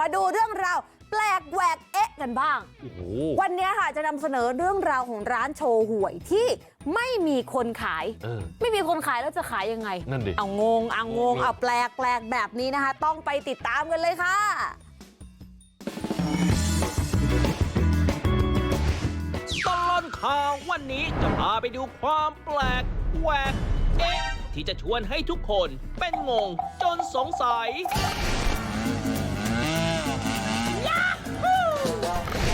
มาดูเรื่องราวแปลกแหวกเอ๊ะกันบ้างโอ้โหวันนี้ค่ะจะนำเสนอเรื่องราวของร้านโชว์หวยที่ไม่มีคนขายเออไม่มีคนขายแล้วจะขายยังไงนั่นดิเอางงเอางงงงเลยเอาแปลกแปลกแบบนี้นะคะ ต้องไปติดตามกันเลยค่ะตลอดข่าววันนี้จะพาไปดูความแปลกแหวกเอ๊ะที่จะชวนให้ทุกคนเป็นงงจนสงสัย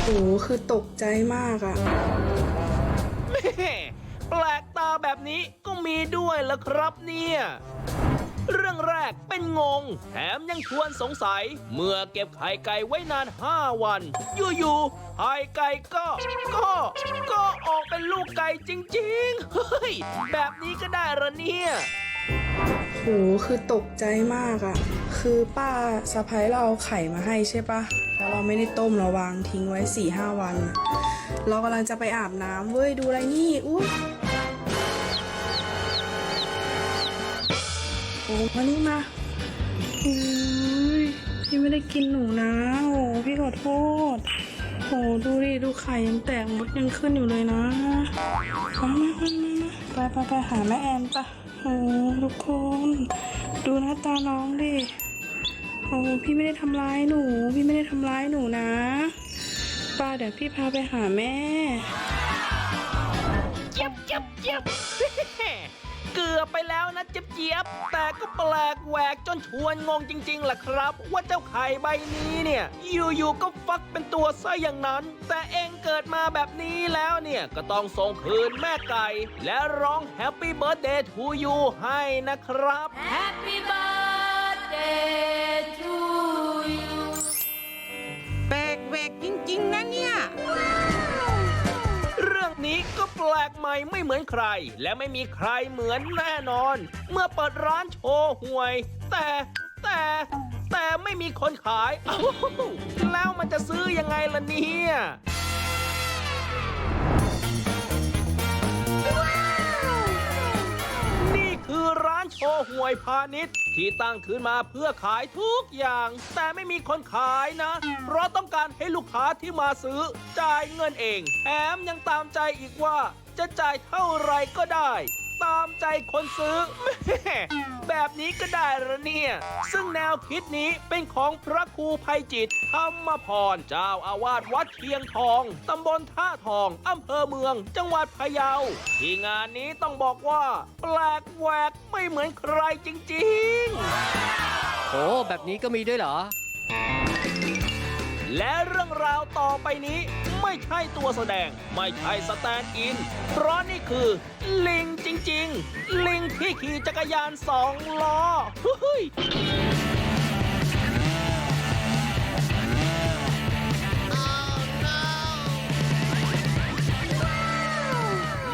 หคือตกใจมากอะแม่แปลกตาแบบนี้ก็มีด้วยละครับเนี่ย เรื่องแรกเป็นงง แถมยังชวนสงสัย เมื่อเก็บไข่ไก่ไว้นาน 5 วัน อยู่ๆไข่ไก่ก็ ก็ ก็ออกเป็นลูกไก่จริงๆ เฮ้ย แบบนี้ก็ได้เหรอเนี่ย โหคือตกใจมากอะคือป้าสะพ้ายเราเอาไข่มาให้ใช่ปะแล้วเราไม่ได้ต้มเราวางทิ้งไว้4ี่ห้าวัน เรากำลังจะไปอาบน้ำเว้ยดูอะไรนี่อุ้ยโอ้มานี่มาอุ้ยพี่ไม่ได้กินหนูนะโอ้พี่ขอโทษ โอ้ดูดิดูไข่ยังแตกมดยังขึ้นอยู่เลยนะมามามามาไปไปไปหาแม่แอนปะโอ้ทุกคน ดูหน้าตาน้องดิโอ้พี่ไม่ได้ทำร้ายหนู พี่ไม่ได้ทำร้ายหนูนะป้าเดี๋ยวพี่พาไปหาแม่ เจี๊ยบเจี๊ยบเจี๊ยบ เกือบไปแล้วนะเจี๊ยบเจียบแต่ก็แปลกแหวกจนชวนงงจริงๆล่ะครับว่าเจ้าไข่ใบนี้เนี่ยอยู่ๆก็ฟักเป็นตัวซะอย่างนั้น แต่เองเกิดมาแบบนี้แล้วเนี่ยก็ต้องส่งคืนแม่ไก่ และร้องแฮปปี้เบิร์ดเดย์ทูยูให้นะครับ แปลกใหม่ไม่เหมือนใคร และไม่มีใครเหมือนแน่นอน เมื่อเปิดร้านโชว์หวย แต่แต่แต่ไม่มีคนขาย แล้วมันจะซื้อยังไงล่ะเนี่ย หวยพาณิชย์ ที่ตั้งขึ้นมาเพื่อขายทุกอย่าง แต่ไม่มีคนขายนะ เพราะต้องการให้ลูกค้าที่มาซื้อ จ่ายเงินเอง แถมยังตามใจอีกว่า จะจ่ายเท่าไรก็ได้ ตามใจคนซื้อแม่แบบนี้ก็ได้เหรอเนี่ย ซึ่งแนวคิดนี้เป็นของพระครูภัยจิตธรรมพร เจ้าอาวาสวัดเชียงทองตำบลท่าทองอำเภอเมือง จังหวัดพะเยา ที่งานนี้ต้องบอกว่า แปลกแหวกไม่เหมือนใครจริงๆ โอ้แบบนี้ก็มีด้วยเหรอ และเรื่องราวต่อไปนี้ไม่ใช่ตัวแสดงไม่ใช่สแตนด์อินเพราะนี่คือลิงจริงๆลิงที่ขี่จักรยานสองล้อ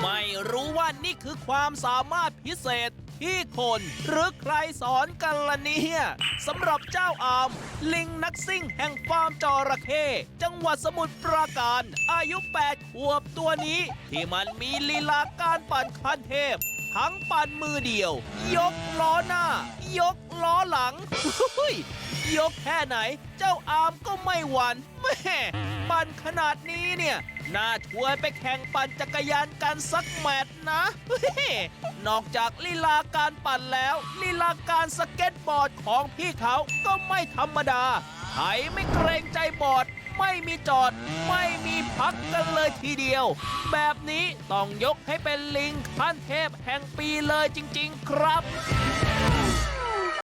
ไม่รู้ว่านี่คือความสามารถพิเศษ ที่คนหรือใครสอนกันล่ะเนี่ยสำหรับเจ้าอามลิงนักซิ่งแห่งฟาร์มจระเข้จังหวัดสมุทรปราการอายุ8ขวบตัวนี้ที่มันมีลีลาการปั่นคันเทพทั้งปั่นมือเดียวยกล้อหน้ายกล้อหลัง เฮ้ยกแค่ไหน เจ้าอามก็ไม่หวั่นแม่ปั่นขนาดนี้เนี่ยน่าชวนไปแข่งปั่นจักรยานกันสักแมตช์นะ นอกจากลีลาการปั่นแล้วลีลาการสเก็ตบอร์ดของพี่เขาก็ไม่ธรรมดาไถไม่เกรงใจบอร์ดไม่มีจอด ไม่มีพักกันเลยทีเดียว แบบนี้ต้องยกให้เป็นลิงขั้นเทพแห่งปีเลยจริง ๆ ครับ